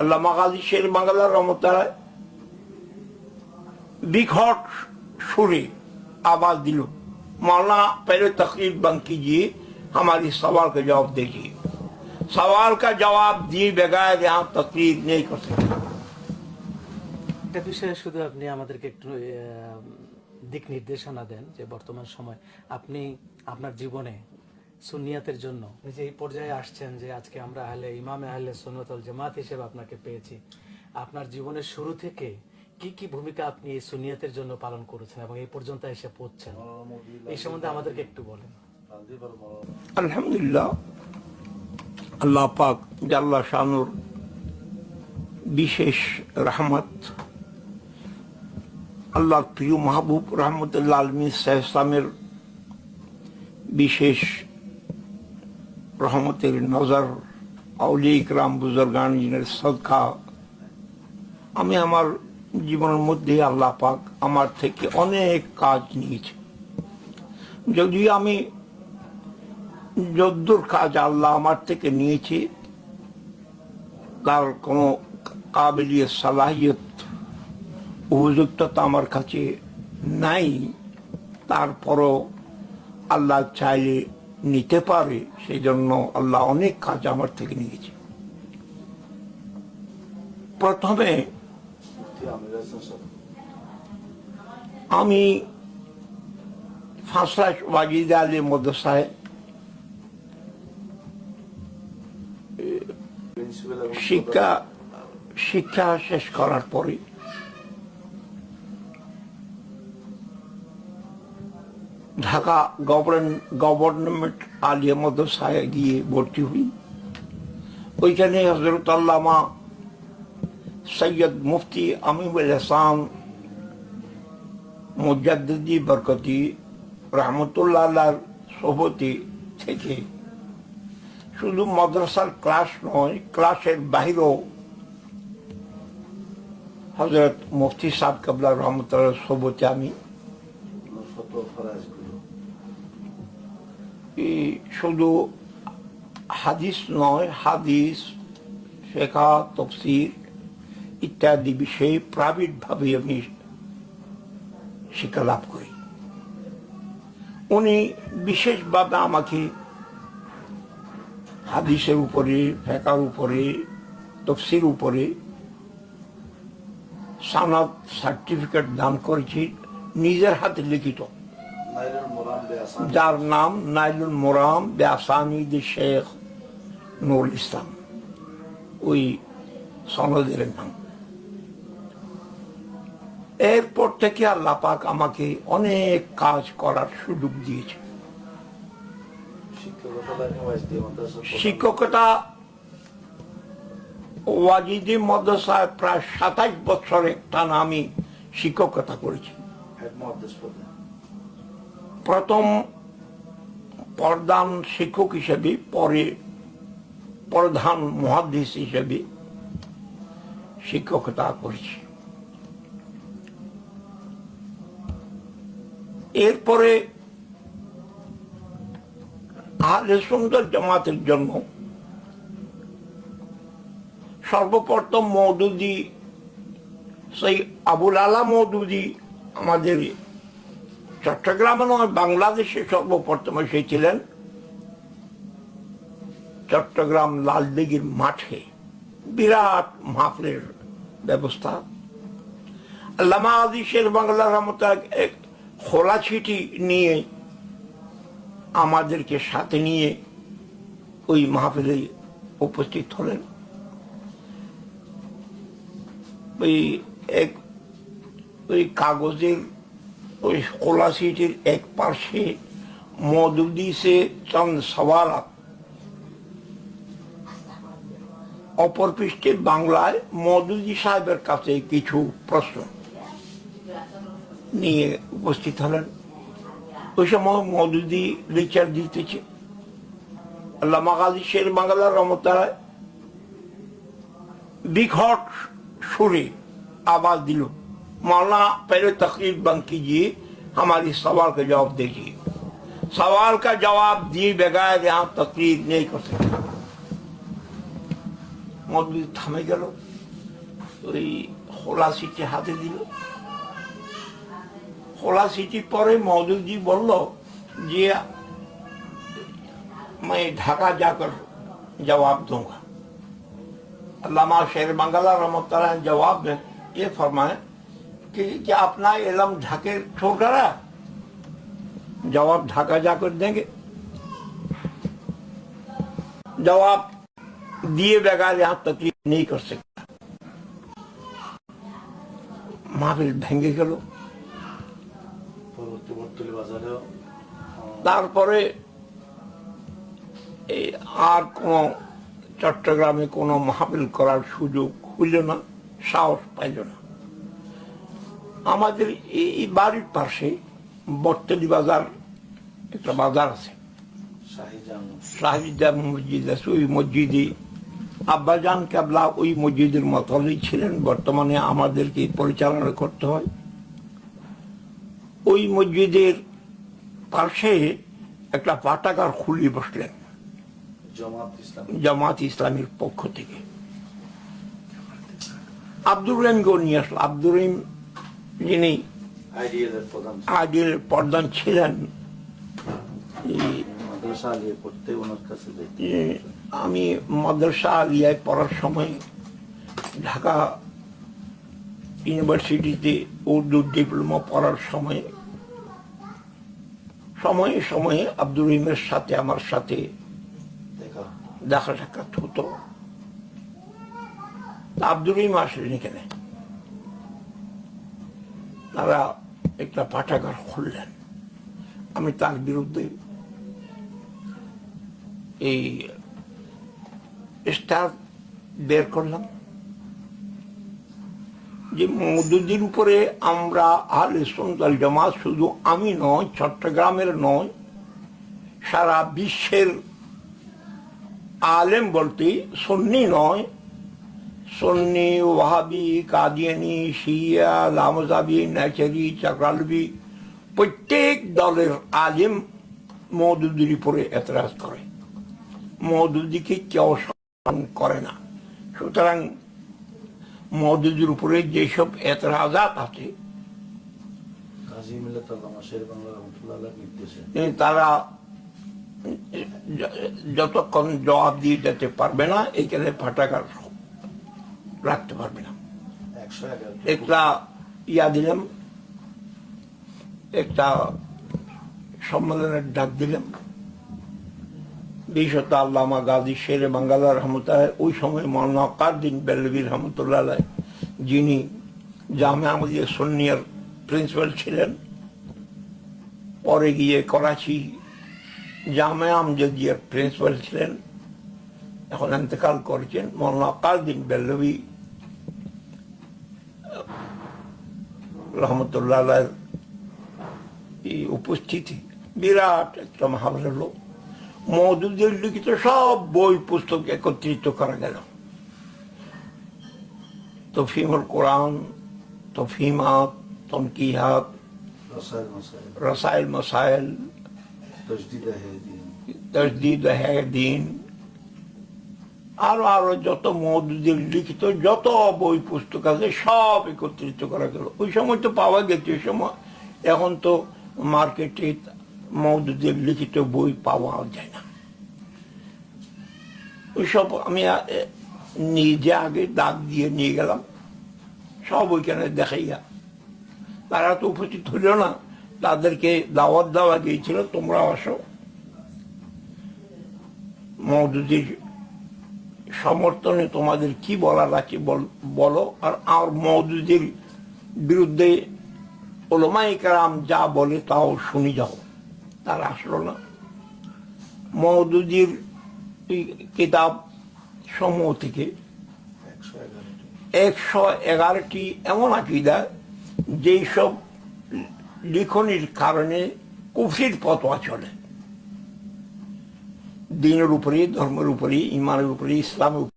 আল্লাহ Maghazi শের বাংলা রহমতারায় বিঘট সুরে आवाज दिलो मौलाना पहले तकरीर बंद कीजिए हमारी सवाल का जवाब दीजिए सवाल का जवाब दिए बगैर यहाँ तकरीर नहीं कर सकते একটা বিষয়ে শুধু আপনি আমাদেরকে একটু আহ, দিক নির্দেশনা দেন যে বর্তমান সময় আপনি আপনার জীবনে সুনিয়াতের জন্য। এই যে এই পর্যায়ে আসছেন যে আজকে আমরা আহলে ইমামে আহলে সুন্নতল জামাত হিসেবে আপনাকে পেয়েছি। আপনার জীবনের শুরু থেকে কি কি ভূমিকা আপনি এই সুনিয়াতের জন্য পালন করেছেন এবং এই পর্যন্ত এসে পড়ছেন এই সম্বন্ধে আমাদেরকে একটু বলেন। আলহামদুলিল্লাহ আল্লাহ পাক জাল্লা শানুর বিশেষ রহমত আল্লাহ প্রিয় মাহবুব রহমতুল্লাহ আলমী সাহেবের বিশেষ রহমতের নজর আউলি ইকরাম বুজুর্গান জিনের সদকা, আমি আমার জীবনের মধ্যে আল্লাহ পাক আমার থেকে অনেক কাজ নিয়েছে। যদিও আমি যদ্দুর কাজ আল্লাহ আমার থেকে নিয়েছে, তার কোনো কাবিলিয়ত সালাহিয়ত, উপযুক্ততা আমার কাছে নাই, তারপরও আল্লাহ চাইলে নিতে পারে সেই জন্য আল্লাহ অনেক কাজ আমার থেকে নিয়েছে। প্রথমে আমি আলী শিক্ষা শিক্ষা শেষ করার পরে ঢাকা গভর্ন, গভর্নমেন্ট আলিয়া মাদ্রাসায় গিয়ে ভর্তি হই। ওইখানে হজরত আল্লামা সৈয়দ মুফতি আমিমুল হাসান মুজাদ্দি বরকতি রহমতুল্লাহ সোহবতি থেকে। শুধু মাদ্রাসার ক্লাস নয়, ক্লাসের বাহিরেও হজরত মুফতি সাহ কাবলা রহমতুল্লাহ সোবতে আমি। শুধু হাদিস নয়, হাদিস শেখা তফসির ইত্যাদি বিষয়ে প্রাইভেটভাবে আমি শিক্ষা লাভ করি। উনি বিশেষভাবে আমাকে হাদিসের উপরে, ফেকার উপরে, তফসির উপরে সানাদ সার্টিফিকেট দান করেছি, নিজের হাতে লিখিত। যার নাম নাইলুল মোরাম ব্যাসানিদ শেখ নুরুল ইসলাম ওই সনদের নাম এরপর থেকে আল্লাহ পাক আমাকে অনেক কাজ করার সুযোগ দিয়েছে শিক্ষকতা ওয়াজিদি মাদ্রাসায় প্রায় সাতাইশ বছর টানা আমি শিক্ষকতা করেছি প্রথম প্রধান শিক্ষক হিসেবে, পরে প্রধান মহাদিস হিসেবে শিক্ষকতা করেছি। এরপরে আহলে সুন্দর জামাতের জন্য সর্বপ্রথম মৌদুদি, সেই আবুল আলা মৌদুদি আমাদের চট্টগ্রামে নয় বাংলাদেশে সর্বপ্রথম এসেছিলেন চট্টগ্রাম লালদিঘির মাঠে। বিরাট মাহফিলের ব্যবস্থা। আল্লামা আদিসের বাংলা রহমতা এক খোলা চিঠি নিয়ে আমাদেরকে সাথে নিয়ে ওই মাহফিলে উপস্থিত হলেন। ওই এক ওই কাগজের ওই খোলা সিটের এক পার্শ্বে মদুদি সে চান সওয়ারা অপর পৃষ্ঠের বাংলায় মদুদি সাহেবের কাছে কিছু প্রশ্ন নিয়ে উপস্থিত হলেন। ওই সময় মদুদি লেকচার দিতেছে। আল্লামা গাজী শের বাংলার রমতায় বিঘট সুরে আবার দিল। मौलाना पहले तकरीर बंद कीजिए हमारी सवाल का जवाब दीजिए सवाल का जवाब दिए बगैर यहाँ तकरीर नहीं कर सकते মৌদুদি থামে গেল ওই খোলা সিটি হাতে দিল খোলা সিটি পরে মৌদুদি বলল যে मैं ढाका जाकर जवाब दूंगा अल्लामा शेर मंगला रहमत ने जवाब में ये फरमाए कि क्या अपना इलम ढाके छोड़ करा जवाब ढाका जाकर देंगे जवाब दिए बगैर यहाँ तकलीफ नहीं कर सकता মাহফিল ভেঙে গেল পরবর্তী বর্তলি বাজারেও তারপরে এই আর কোনো চট্টগ্রামে কোনো মাহফিল করার সুযোগ হইল না সাহস পাইল না আমাদের এই বাড়ির পাশে বর্তলি বাজার একটা বাজার আছে। শাহিদা মসজিদ আছে ওই মসজিদে। আব্বাজান কাবলা ওই মসজিদের মতলই ছিলেন বর্তমানে আমাদেরকে পরিচালনা করতে হয়। ওই মসজিদের পাশে একটা পাটাকার খুলি বসলেন। জামাত ইসলামের পক্ষ থেকে। আব্দুর রহিমকেও নিয়ে আসলো। আব্দুর রহিম যিনি আইডিয়ালের প্রধান ছিলেন। আমি মাদ্রাসা আলিয়ায় পড়ার সময় ঢাকা ইউনিভার্সিটিতে উর্দু ডিপ্লোমা পড়ার সময় সময়ে সময়ে আব্দুর রহিমের সাথে আমার সাথে দেখা। সাক্ষাৎ হতো। আব্দুর রহিম আসলেন এখানে। তারা একটা পাঠাগার খুললেন। আমি তার বিরুদ্ধে এই স্টার বের করলাম যে মৌদুদির উপরে আমরা আহলে সুন্দর জামাত শুধু আমি নয়, চট্টগ্রামের নয়, সারা বিশ্বের আলেম বলতে সন্নি নয় সন্নি ওয়াহাবি কাদিয়ানি শিয়া লামজাবি নাচারি চাকরালবি প্রত্যেক দলের আলেম মৌদুদির উপরে এতরাজ করে। মৌদুদিকে কেউ সম্মান করে না। সুতরাং মৌদুদির উপরে যেসব এতরাজাত আছে তারা যতক্ষণ জবাব দিয়ে যেতে পারবে না এখানে ফাটাকার রাখতে পারবে না। একটা ইয়া দিলাম একটা সম্মেলনের ডাক দিলাম। বিশত আল্লামা গাজী শের বাঙ্গালা রহমতাল ওই সময় মৌলানা কারদিন বেলবি রহমতুল্লাহ যিনি জামে আমাদের সন্নিয়ার প্রিন্সিপাল ছিলেন। পরে গিয়ে করাচি জামে আমজদিয়ার প্রিন্সিপাল ছিলেন। এখন এতেকাল করেছেন মৌলানা কারদিন বেলবি রহমতুল্লাহ উপস্থিতি বিরাট একটা মহাভারত লোক। মৌদুদের লিখিত সব বই পুস্তক একত্রিত করা গেল। তফিমুল কোরআন তফিমাত তনকিহাত রসাইল মসাইল তসদিদ দিন আরও আরও যত মৌদুদের লিখিত যত বই পুস্তক আছে, সব একত্রিত করা গেল। ওই সময় তো পাওয়া গেছে, ওই সময় এখন তো মার্কেটে মৌদুদের লিখিত বই পাওয়া যায় না। ওইসব আমি নিজে আগে দাগ দিয়ে নিয়ে গেলাম। সব ওইখানে দেখাইয়া। তারা তো উপস্থিত হইল না। তাদেরকে দাওয়াত দেওয়া গিয়েছিল, তোমরা আসো। মৌদুদির সমর্থনে তোমাদের কি বলার আছে বলো আর আর মৌদুদির বিরুদ্ধে ওলমাই কারাম যা বলে তাও শুনি যাও। তার আসলো না। মৌদুদির কিতাব সমূহ থেকে একশো এগারোটি এমন আকিদা যেই সব লিখনির কারণে কুফরির পতোয়া চলে। দিনের উপরে ধর্মের উপরে ইমানের উপরে ইসলামের উপরে